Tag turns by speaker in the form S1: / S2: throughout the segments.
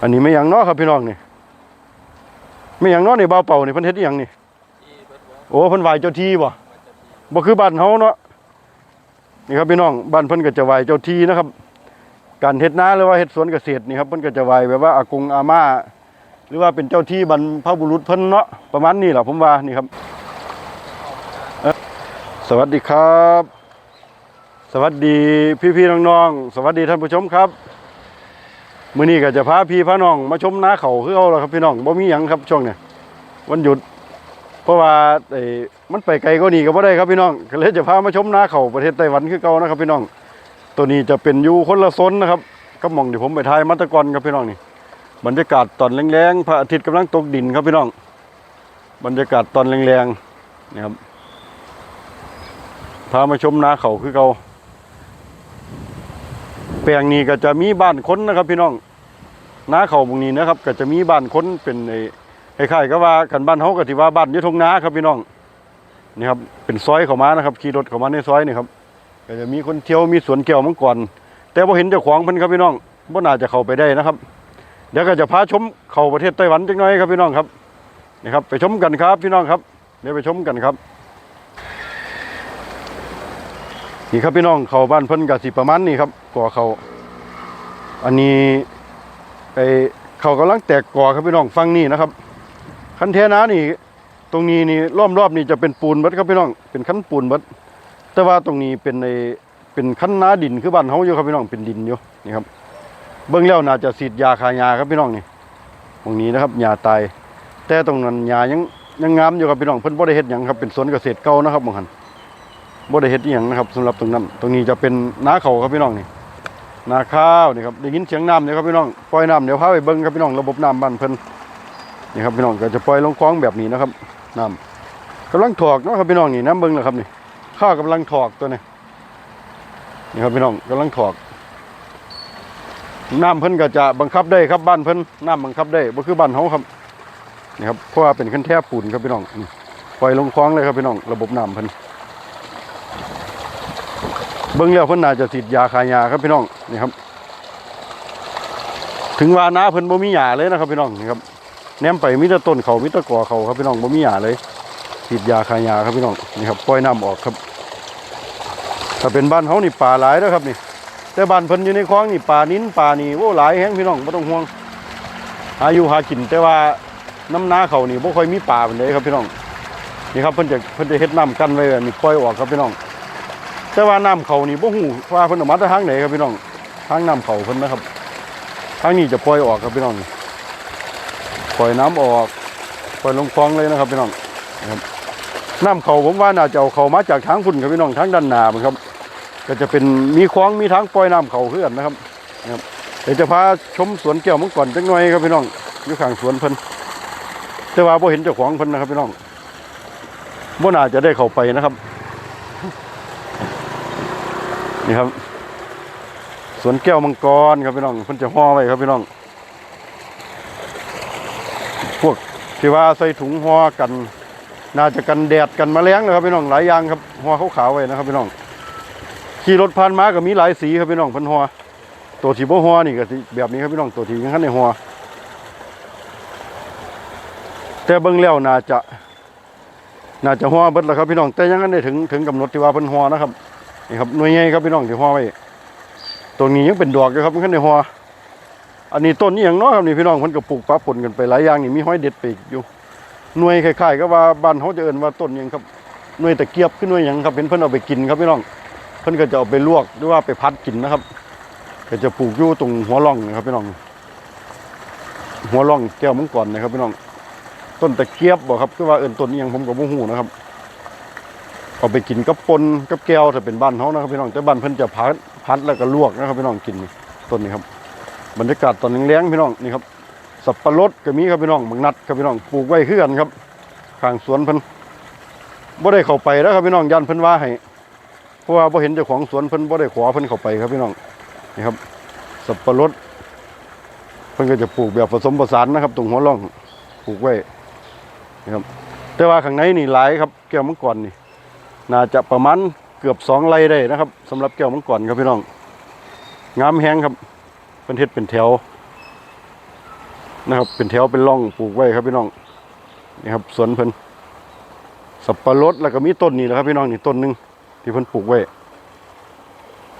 S1: อันนี้ไม่หยังนาะครับพี่น้องนี่ไม่หยังนาะนี่เบาเป่านี่พิ่นเฮ็ดอีหยังนี่โอ้พิ่นไหวเจ้าที่บ่ะบ่คือบ้านเฮาเนาะนี่ครับพี่น้องบ้านเพิ่นก็จะไหวเจ้าที่นะครับการเฮ็ดนาหรือว่าเฮ็ดสวนเกษตรนี่ครับเพิ่นก็จะไหวแบบว่าอากงอาม่าหรือว่าเป็นเจ้าที่บรรพบุรุษเพิ่นเนาะประมาณนี้แหละผมว่านี่ครับ สวัสดีครับ สวัสดีพี่ๆน้องๆสวัสดีท่านผู้ชมครับ มื้อนี้ก็จะพาพี่พาน้องมาชมนาเขาคือเอาล่ะครับพี่น้องบ่มีหยังครับช่วงเนี้ยวันหยุด เพราะว่าไอ้มันไปไกลก็นี่ก็บ่ได้ครับพี่น้องก็เลยจะพามาชมนาเขาประเทศไต้หวันคือเก่านะครับพี่น้อง ตัวนี้จะเป็นอยู่คนละซนนะครับก็มองที่ผมไปถ่ายมาแตะกอนครับพี่น้องนี่บรรยากาศตอนแรงๆพระอาทิตย์กำลังตกดินครับพี่น้อง บรรยากาศตอนแรงๆนี่ครับพามาชมนาเขาคือเก่า แปลงนี้ก็จะมีบ้านคนนะครับ พี่น้องนาเขาตรงนี้นะครับ ก็จะมีบ้านคนเป็นไอ้คล้ายๆก็ว่ากันบ้านเฮาก็ที่ว่าบ้านยู่ทงนาครับพี่น้องนี่ครับเป็นซอยเข้ามานะครับขี่รถเข้ามาในซอยนี่ครับก็จะมีคนเที่ยวมีสวนแก้วมังกรแต่บ่เห็นเจ้าของเพิ่นครับพี่น้องบ่น่าจะเข้าไปได้นะครับ เดี๋ยวก็จะพาชมเข้าประเทศไต้หวันจักหน่อยครับพี่น้องครับนี่ครับ ไปชมกันครับพี่น้องครับเดี๋ยวไปชมกันครับ นี่ครับพี่น้องเขาบ้านเพิ่นก็สิประมาณนี้ครับก่อเขาอันนี้ไอเขากำลังแตกก่อครับพี่น้องฟังนี่นะครับ คันเทนานี่ ตรงนี้นี่ล้อมรอบนี่จะเป็นปูนบัดครับพี่น้องเป็นคันปูนบัดแต่ว่าตรงนี้เป็นในเป็นคันน้าดินคือบ้านเฮาอยู่ครับพี่น้องเป็นดินอยู่นี่ครับ เบื้องแล้วน่าจะฉีดยาคายาครับพี่น้องนี่ตรงนี้นะครับหญ้าตาย แต่ตรงนั้นหญ้ายังยังงามอยู่ครับพี่น้องเพิ่นบ่ได้เฮ็ดหยังครับเป็นสวนเกษตรเก่านะครับบางหัน บ่ได้เฮ็ดอีหยังนะครับสำหรับตรงนั้น ตรงนี้จะเป็นนาเขาครับพี่น้องนี่นาข้าวนี่ครับได้ยินเสียงน้ำเนี่ยครับพี่น้องปล่อยน้ำเดี๋ยวพาไปเบิ่งครับพี่น้องระบบน้ำบ้านเพิ่นนี่ครับพี่น้องก็จะปล่อยลงคลองแบบนี้นะครับน้ำกำลังถอกเนาะครับพี่น้องนี่น้ำเบิ้งเหรอครับนี่ข้าวกำลังถอกตัวนี้นี่ครับพี่น้องกำลังถอกน้ำเพิ่นก็จะบังคับได้ครับบ้านเพิ่นน้ำบังคับได้บ่คือบ้านเฮาครับนี่ครับเพราะว่าเป็นขั้นแท่ปูนครับพี่น้องปล่อยลงคลองเลยครับพี่น้องระบบน้ำเพิ่น เบิ้งแล้วเพิ่นน่าจะฉีดยาคายาครับพี่น้องนี่ครับ ถึงว่าน้าเพิ่นบ่มีหญ้าเลยนะครับพี่น้องนี่ครับแนมไปมีแต่ต้นเขามีแต่ก่อเขาครับพี่น้องบ่มีหญ้าเลยฉีดยาคายาครับพี่น้องนี่ครับปล่อยน้ำออกครับ ถ้าเป็นบ้านเฮานี่ป่าหลายแล้วครับนี่ แต่บ้านเพิ่นอยู่ในคลองนี่ป่านิ้นป่านี่โอ้หลายแฮงพี่น้องบ่ต้องห่วงหายูหากินแต่ว่าน้ำนาเขานี่บ่ค่อยมีป่าปานใดครับพี่น้องนี่ครับเพิ่นจะเพิ่นจะเฮ็ดน้ำกันไว้แบบนี่ปล่อยออกครับพี่น้อง แต่ว่าน้ำเขานี่บ่ฮู้ว่าเพิ่นเอามาทางไหนครับพี่น้องทางน้ำเขาเพิ่นนะครับทางนี้จะปล่อยออกครับพี่น้องปล่อยน้ำออกปล่อยลงคลองเลยนะครับพี่น้องนะครับน้ำเขาผมว่าน่าจะเอาเขามาจากทางฝุ่นครับพี่น้องทางด้านหน้ามันครับ ก็จะเป็นมีคลองมีทางปล่อยน้ำเขาเพื่อนนะครับนะครับเดี๋ยวจะพาชมสวนแก้วมังกรจักหน่อยครับพี่น้องอยู่ข้างสวนเพิ่นแต่ว่าบ่เห็นเจ้าของเพิ่นนะครับพี่น้องบ่น่าจะได้เข้าไปนะครับ นี่ครับ สวนแก้วมังกรครับพี่น้องเพิ่นจะห่อไว้ครับพี่น้อง พวกที่ว่าใส่ถุงห่อกัน น่าจะกันแดดกันแมลงนะครับพี่น้องหลายอย่างครับห่อขาวๆไว้นะครับพี่น้องขี่รถผ่านมาก็มีหลายสีครับพี่น้องเพันห่อตัวที่บ่ห่อนี่ก็สิแบบนี้ครับพี่น้องตัวที่ยังคันในห่อแต่เบิ่งแล้วน่าจะ น่าจะห่อเบิดแล้วครับพี่น้องแต่ยังคันได้ถึงถึงกำหนดที่ว่าเพิ่นห่อนะครับ นี่ครับหน่วยใหญ่ครับพี่น้องที่ห่อไว้ตรงนี้ยังเป็นดอกอยู่ครับมันคันในห่ออันนี้ต้นนี้อย่างน้อยครับนี่พี่น้องเพิ่นก็ปลูกปะปนกันไปหลายอย่างนี่มีห้อยเด็ดไปอีกอยู่หน่วยคล้ายๆก็ว่าบ้านเขาจะเอิ้นว่าต้นยังครับหน่วยตะเกียบขึ้นหน่วยยังครับเป็นเพิ่นเอาไปกินครับพี่น้องเพิ่นก็จะเอาไปลวกหรือว่าไปพัดกินนะครับก็จะปลูกอยู่ตรงหัวร่องนะครับพี่น้อง หัวร่องแก้วมังกรนะครับพี่น้อง ต้นตะเกียบบ่ครับคือว่าเอิ้นต้นนี้ยังผมก็บ่ฮู้นะครับ เอาไปกินกับปนกับแก้วถ้าเป็นบ้านเขานะครับพี่น้องแต่บ้านเพิ่นจะพัดพัดแล้วก็ลวกนะครับพี่น้องกินนี่ต้นนี้ครับ บรรยากาศตอนแรงๆพี่น้องนี่ครับสับปะรดก็มีครับพี่น้องบางนัดครับพี่น้องปลูกไว้คือกันครับข้างสวนเพิ่นบ่ได้เข้าไปแล้วครับพี่น้องยันเพิ่นว่าให้เพราะว่าบ่เห็นเจ้าของสวนเพิ่นบ่ได้ขอเพิ่นเข้าไปครับพี่น้องนี่ครับ สับปะรดเพิ่นก็จะปลูกแบบผสมผสานนะครับ ตรงหัวร่องปลูกไว้นี่ครับแต่ว่าข้างในนี่หลายครับ แก้วมังกรนี่ น่าจะประมาณเกือบสองไร่ได้นะครับสำหรับแก้วมังกรครับพี่น้อง งามแฮงครับเป็นเฮ็ดเป็นแถวนะครับ เป็นแถวเป็นร่องปลูกไว้ครับพี่น้องนี่ครับสวนเพิ่นสับปะรดแล้วก็มีต้นนี่แหละครับพี่น้องนี่ต้นหนึ่งที่เพิ่นปลูกไว้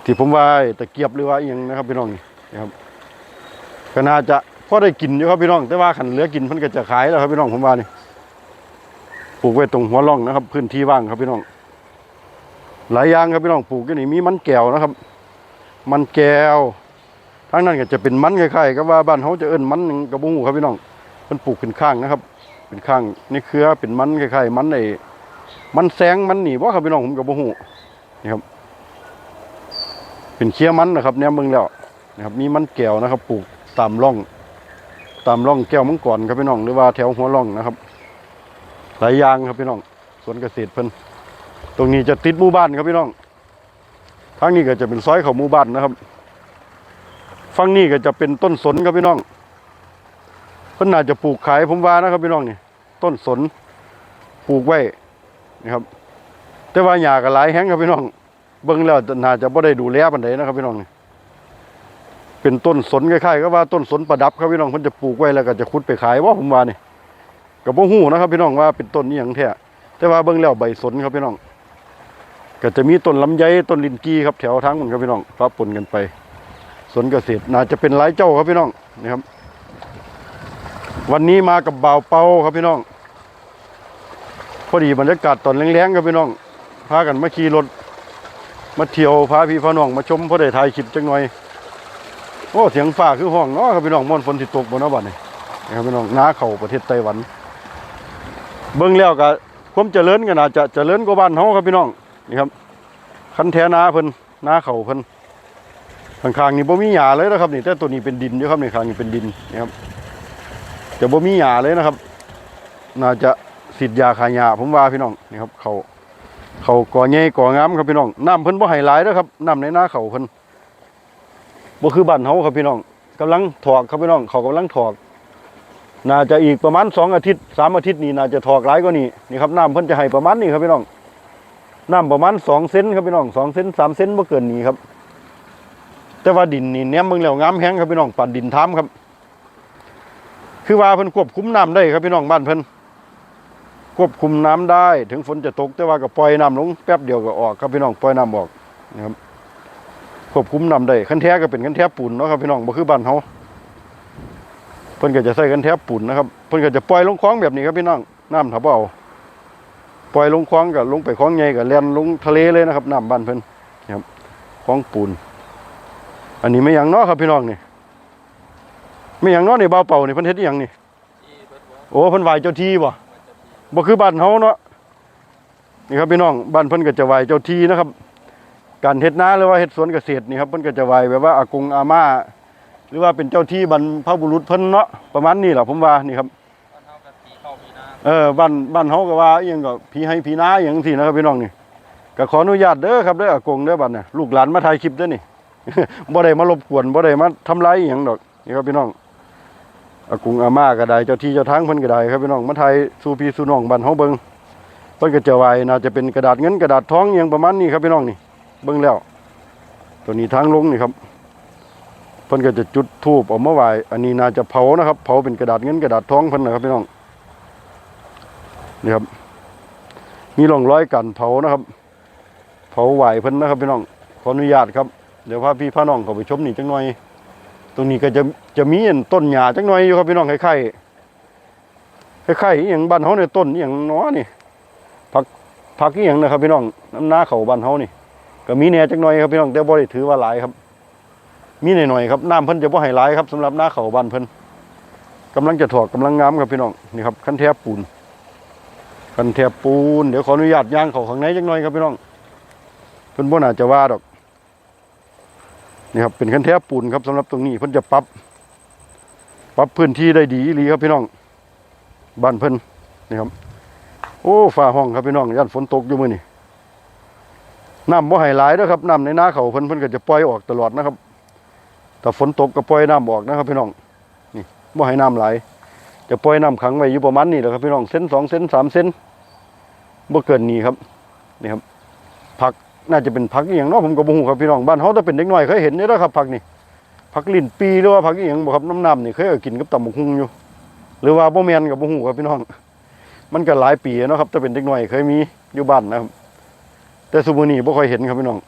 S1: ที่ผมว่าตะเกียบหรือว่าอหยังนะครับพี่น้องนี่นะครับก็น่าจะพอได้กินอยู่ครับพี่น้อง แต่ว่าขันเหลือกินเพิ่นก็จะขายแล้วครับพี่น้องผมว่านี่ปลูกไว้ตรงหัวร่องนะครับ พื้นที่ว่างครับพี่น้อง หลายอย่างครับพี่น้องปลูกอยู่นี่มีมันแก้วนะครับ มันแก้วทางนั้นก็จะเป็นมันคล้ายๆกับว่าบ้านเขาจะเอิ้นมันหยังกับบุ้งครับพี่น้องเพิ่นปลูกขึ้นข้างนะครับ เป็นข้างในเครือเป็นมันคล้ายๆมันไอ้มันแสงมันหนีบ่ครับพี่น้องผมกับบุ้งนี่ครับ เป็นเคี้ยมันนะครับแนวเมืองแล้วนะครับ มีมันแก้วนะครับ ปลูกตามร่อง ตามร่องแก้วมังกรครับพี่น้องหรือว่าแถวหัวร่องนะครับ หลายอย่างครับพี่น้องสวนเกษตรเพิ่น ตรงนี้จะติดหมู่บ้านครับพี่น้องทางนี้ก็จะเป็นซอยเขาหมู่บ้านนะครับฝั่งนี้ก็จะเป็นต้นสนครับพี่น้องเพิ่นน่าจะปลูกขายผมว่านะครับพี่น้องนี่ ต้นสนปลูกไว้นะครับ แต่ว่าหญ้าก็หลายแห้งครับพี่น้อง เบิ่งแล้วน่าจะบ่ได้ดูแลปานใดนะครับพี่น้องนี่เป็นต้นสนคล้ายๆก็ว่าต้นสนประดับครับพี่น้องเพิ่นจะปลูกไว้แล้วก็จะขุดไปขายว่าผมว่านี่ก็บ่ฮู้นะครับพี่น้องว่าเป็นต้นนี้หยังแท้แต่ว่าเบิ่งแล้วใบสนครับพี่น้อง ก็จะมีต้นลำไยต้นลินจีครับแถวทางหมันครับพี่น้องปะปนกันไปสวนเกษตรน่าจะเป็นหลายเจ้าครับพี่น้องนะครับ วันนี้มากับบ่าวเปาครับพี่น้อง พอดีบรรยากาศตอนแรงๆครับพี่น้องพากันมาขี่รถมาเที่ยวพาพี่พาน้องมาชมพอได้ถ่ายคลิปจังหน่อยโอ้เสียงฟ้าคือห้องเนาะครับพี่น้องม่อนฝนที่ตกบนน้าบัดนี่นะครับพี่น้องน้าเขาประเทศไต้หวัน เบิ่งแล้วก็ความเจริญก็น่าจะเจริญกว่าบ้านเฮาครับพี่น้อง นี่ครับคันแท้นาเพิ่นนาเข่าเพิ่นข้างๆนี่บ่มีหญ้าเลยนะครับนี่แต่ตัวนี้เป็นดินอยู่ครับนี่ข้างนี้เป็นดินนี่ครับจะบ่มีหญ้าเลยนะครับ น่าจะสิดยาขายหญ้าผมว่าพี่น้องนี่ครับเขาเขาก่อใหญ่ก่องามครับพี่น้องน้ำเพิ่นบ่ให้หลายเด้อครับน้ำในนาเขาเพิ่นบ่คือบ้านเฮาครับพี่น้องกำลังถอกครับพี่น้องเขากำลังถอก น่าจะอีกประมาณสองอาทิตย์สามอาทิตย์นี้น่าจะถอกหลายกว่านี้นี่ครับน้ำเพิ่นจะให้ประมาณนี้ครับพี่น้อง น้ำประมาณสองเซนครับพี่น้องสองเซนสามเซนบ่เกินนี้ครับ แต่ว่าดินนี่แหนมเบิ่งแล้วงามแฮงครับพี่น้องปั่นดินทํครับ คือว่าเพิ่นควบคุมน้ำได้ครับพี่น้องบ้านเพิ่นควบคุมน้ำได้ ถึงฝนจะตกแต่ว่าก็ปล่อยน้ำลงแป๊บเดียวก็ออกครับพี่น้องปล่อยน้ำออกนะครับควบคุมน้ำได้คันแท้ก็เป็นคันแท้ปูนเนาะครับพี่น้องบ่คือบ้านเฮาเพิ่นก็จะใส่คันแท้ปูนนะครับเพิ่นก็จะปล่อยลงคลองแบบนี้ครับพี่น้องน้ำถ้าบ่เอา ปล่อยลงคลองก็ลงไปคลองใหญ่ก็แล่นลงทะเลเลยนะครับน้ำบ้านเพิ่นครับคลองปูน อันนี้ไม่หยังนาะครับพี่น้องนี่ไม่หยังนาะนี่เบาเป่านี่เพิ่นเฮ็ดอีหยังนี่โอ้เพิ่นไหวเจ้าที่บ่ะบ่คือบ้านเฮาเนาะนี่ครับพี่น้องบ้านเพิ่นก็จะไหวเจ้าที่นะครับ การเฮ็ดนาหรือว่าเฮ็ดสวนเกษตรนี่ครับเพิ่นก็จะไหวแบบว่าอากงอาม่าหรือว่าเป็นเจ้าที่บรรพบุรุษเพิ่นเนาะประมาณนี้แหละผมว่านี่ครับ
S2: บ้านเฮากับผี เอ
S1: อบ้านบ้านเฮาก็ว่าอีหยังก็พี่ให้พี่นาอหย่างซี่นะครับพี่น้องนี่ก็ขออนุญาตเด้อครับเด้ออากงเด้อบัดน่ะลูกหลานมาถ่ายคลิปเด้อนี่ บ่ได้มารบกวนบ่ได้มาทำลายอหยังดอกนี่ครับพี่น้องอากงอาม่าก็ได้เจ้าที่เจ้าทางเพิ่นก็ได้ครับพี่น้องมาถ่ายสู่พี่สู่น้องบ้านเฮาเบิ่งเพิ่นก็จะไว้น่าจะเป็นกระดาษเงินกระดาษทองอหยังประมาณนี้ครับพี่น้องนี่เบิ่งแล้ว ตัวนี้ทางลงนี่ครับ เพิ่นก็จะจุดธูปออกมาไหว้อันนี้น่าจะเผานะครับ เผาเป็นกระดาษเงินกระดาษทองเพิ่นนะครับพี่น้อง นี่ครับ มีร่องรอยการเผานะครับ เผาไหวเพิ่นนะครับพี่น้อง ขออนุญาตครับ เดี๋ยวพาพี่พาน้องเข้าไปชมนี่จังหน่อย ตรงนี้ก็จะจะมีอันต้นหญ้าจังหน่อยอยู่ครับพี่น้องคล้ายๆคล้ายๆอย่างบ้านเฮาเนี่ต้นอย่างน้อนี่ผักอีหยังนะครับพี่น้องน้ำหน้าเขาบ้านเฮานี่ ก็มีแหน่จักหน่อยครับพี่น้องแต่บ่ได้ถือว่าหลายครับ มีหน่อยๆครับน้ำเพิ่นจะบ่ให้หลายครับสำหรับหน้าเขาบ้านเพิ่นกำลังจะถอกกำลังงามครับพี่น้องนี่ครับคันแทบปูน คันแทบปูนเดี๋ยวขออนุญาตย่างเขาข้างในจักหน่อยครับพี่น้องเพิ่นบ่น่าจะว่าดอกนี่ครับเป็นคันแทบปูนครับสำหรับตรงนี้เพิ่นจะปรับปรับพื้นที่ได้ดีอีหลีครับพี่น้องบ้านเพิ่นนี่ครับ โอ้ฝ่าห้องครับพี่น้องย่านฝนตกอยู่มื้อนี้น้ำบ่ให้หลายเด้อครับน้ำในนาเขาเพิ่นเพิ่นก็จะปล่อยออกตลอดนะครับแต่ฝนตกก็ปล่อยน้ำออกนะครับพี่น้องนี่บ่ให้น้ำไหล จะปล่อยน้ำขังไว้อยู่ประมาณนี้แหละครับพี่น้องเส้นสองเส้นสามเส้นบ่เกินนี้ครับนี่ครับผักน่าจะเป็นผักอย่างเนาะผมก็บ่ฮู้ครับพี่น้องบ้านเฮาถ้าเป็นเด็กน้อยเคยเห็นอยู่แล้วครับผักนี่ผักลิ้นปีหรือว่าผักอีหยังบ่ครับน้ำน้ำนี่เคยเอากินกับตำบักหุ่งอยู่ หรือว่าบ่แม่นกับบ่ฮู้ครับพี่น้อง มันก็หลายปีเนาะครับแต่เป็นเด็กน้อยเคยมีอยู่บ้านนะครับ แต่ซุมื้อนี้บ่ค่อยเห็นครับพี่น้อง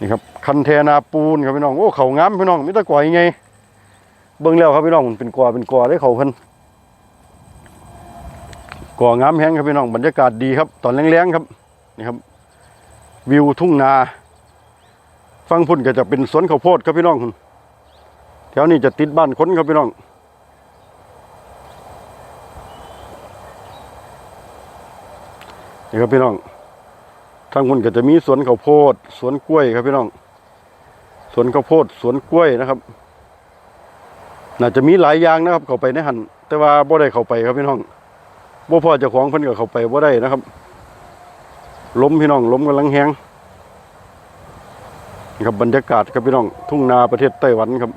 S1: นี่ครับคันเทนาปูนครับพี่น้องโอ้เขางามพี่น้องมีแตะกวาใหญ่ เบิ่งแล้วครับพี่น้องมันเป็นกอเป็นกอได้เขาเพิ่นกองามแฮงครับพี่น้องบรรยากาศดีครับ ตอนแรงๆครับนี่ครับ วิวทุ่งนา ฟังพุ่นก็จะเป็นสวนข้าวโพดครับพี่น้องแถวนี้จะติดบ้านคนครับพี่น้องนี่ครับพี่น้องทางพุ่นก็จะมีสวนข้าวโพด สวนกล้วยครับพี่น้อง สวนข้าวโพด สวนกล้วยนะครับ น่าจะมีหลายอย่างนะครับ เข้าไปในหันแต่ว่าบ่ได้เข้าไปครับพี่น้องบ่พอจ้าของเพิ่นก็เข้าไปบ่ได้นะครับล้มพี่น้องล้มกำลังแฮงนะครับบรรยากาศครับพี่น้อง ทุ่งนาประเทศไต้หวันครับ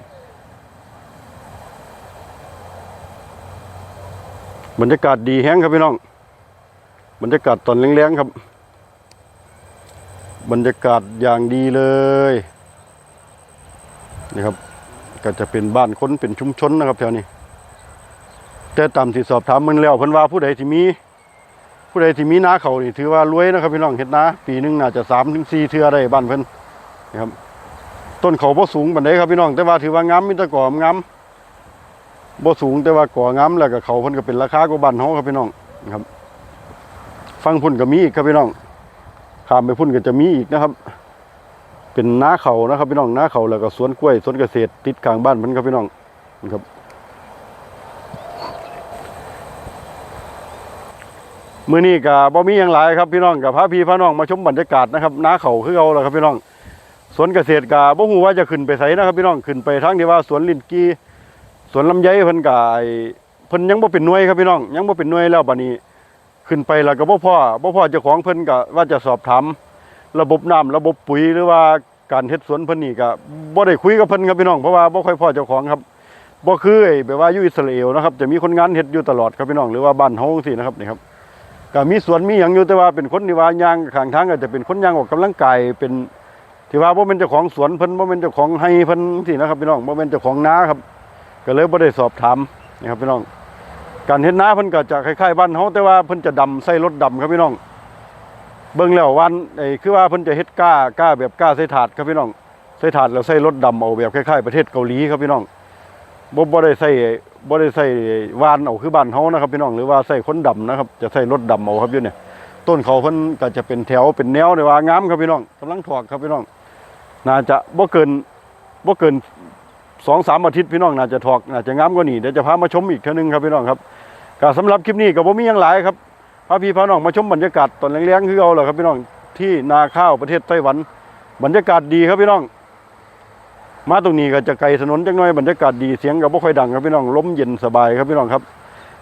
S1: บรรยากาศดีแฮงครับพี่น้อง บรรยากาศตอนแรงๆครับ บรรยากาศอย่างดีเลยนี่ครับ ก็จะเป็นบ้านคนเป็นชุมชนนะครับแถวนี้ แต่ตามที่สอบถามมันแล้วเพิ่นว่าผู้ใดที่มี ผู้ใดที่มีนาเขานี่ถือว่ารวยนะครับพี่น้องเฮ็ดนาปีหนึงน่าจะสามถึงสี่เทื่อได้บ้านเพิ่นนะครับ ต้นเขาบ่สูงปานใดครับพี่น้อง แต่ว่าถือว่างามมีตะก่อมงามบ่สูงแต่ว่าก่องามแล้วก็เขาเพิ่นก็เป็นราคากว่าบ้านเฮาครับพี่น้องนะครับ ฟังพุ่นก็มีอีกครับพี่น้องข้ามไปพุ่นก็จะมีอีกนะครับ เป็นนาเขานะครับพี่น้องนาเขาแล้วก็สวนกล้วยสวนเกษตรติดกลางบ้านมันครับพี่น้องนะครับมื้อนี้ก็บ่มีหยังหลายครับพี่น้องกับพาพี่พาน้องมาชมบรรยากาศนะครับนาเขาคือเอาแหละครับพี่น้องสวนเกษตรก็บ่ฮู้ว่าจะขึ้นไปไสนะครับพี่น้องขึ้นไปทางที่ว่าสวนลินกี้สวนลำไยเพิ่นก็ไอ้เพิ่นยังบ่เป็นหน่วยครับพี่น้อง ยังบ่เป็นหน่วยแล้วบัดนี้ ขึ้นไปแล้วก็บ่พ่อบ่พ่อเจ้าของเพิ่นก็ว่าจะสอบถาม ระบบน้ำระบบปุ๋ยหรือว่าการเฮ็ดสวนเพิ่นนี่ก็บ่ได้คุยกับเพิ่นครับพี่น้องเพราะว่าบ่ค่อยพอเจ้าของครับบ่คือไอ้แบบว่าอยู่อิสราเอลนะครับจะมีคนงานเฮ็ดอยู่ตลอดครับพี่น้องหรือว่าบ้านเฮาจังซี่นะครับนี่ครับก็มีสวนมีหยังอยู่แต่ว่าเป็นคนที่ว่าย่างข้างทางก็จะเป็นคนย่างออกกำลังกายเป็นที่ว่าบ่เป็นเจ้าของสวนเพิ่นบ่เป็นเจ้าของไร่เพิ่นสินะครับพี่น้องบ่เป็นเจ้าของนาครับ ก็เลยบ่ได้สอบถามนะครับพี่น้องการเฮ็ดนาเพิ่นก็จะคล้ายๆบ้านเฮาแต่ว่าเพิ่นจะดำใส่รถดำครับพี่น้อง เบิ่งแล้ววันไอ้คือว่าเพิ่นจะเฮ็ดก้าก้าแบบก้าใส่ถาดครับพี่น้องใส่ถาดแล้วใส่รถดำเอาแบบคล้ายๆประเทศเกาหลีครับพี่น้องบ่บ่ได้ใส่บ่ได้ใส่วานเอาคือบ้านเฮานะครับพี่น้องหรือว่าใส่คนดำนะครับ จะใส่รถดำเอาครับอยู่เนี่ยต้นเขาเพิ่นก็จะเป็นแถวเป็นแนวได้ว่างามครับพี่น้องกำลังถอกครับพี่น้อง น่าจะบ่เกินบ่เกินสองสามอาทิตย์พี่น้องน่าจะถอกน่าจะงามกว่านี้เดี๋ยวจะพามาชมอีกเท่านึงครับพี่น้องครับก็สำหรับคลิปนี้ก็บ่มีหยังหลายครับ พาพี่พาน้องมาชมบรรยากาศตอนแรงๆคือเอาแหละครับพี่น้องที่นาข้าวประเทศไต้หวัน บรรยากาศดีครับพี่น้อง มาตรงนี้ก็จะไกลถนนจังน้อยบรรยากาศดีเสียงก็บ่ค่อยดังครับพี่น้องลมเย็นสบายครับพี่น้องครับ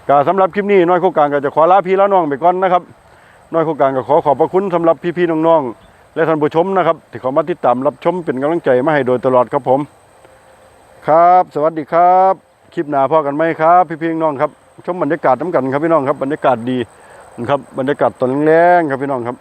S1: ก็สำหรับคลิปนี้น้อยโคการก็จะขอลาพี่ละน้องไปก่อนนะครับน้อยโคการก็ขอขอบพระคุณสำหรับพี่ๆน้องๆและท่านผู้ชมนะครับ ที่เขามาติดตามรับชมเป็นกำลังใจมาให้โดยตลอดครับผม ครับ สวัสดีครับ คลิปหน้าพ่อกันไหมครับ พี่ๆน้องครับชมบรรยากาศน้ำกันครับพี่น้องครับบรรยากาศดี นะครับบรรยากาศตอนแรงๆครับพี่น้องครับ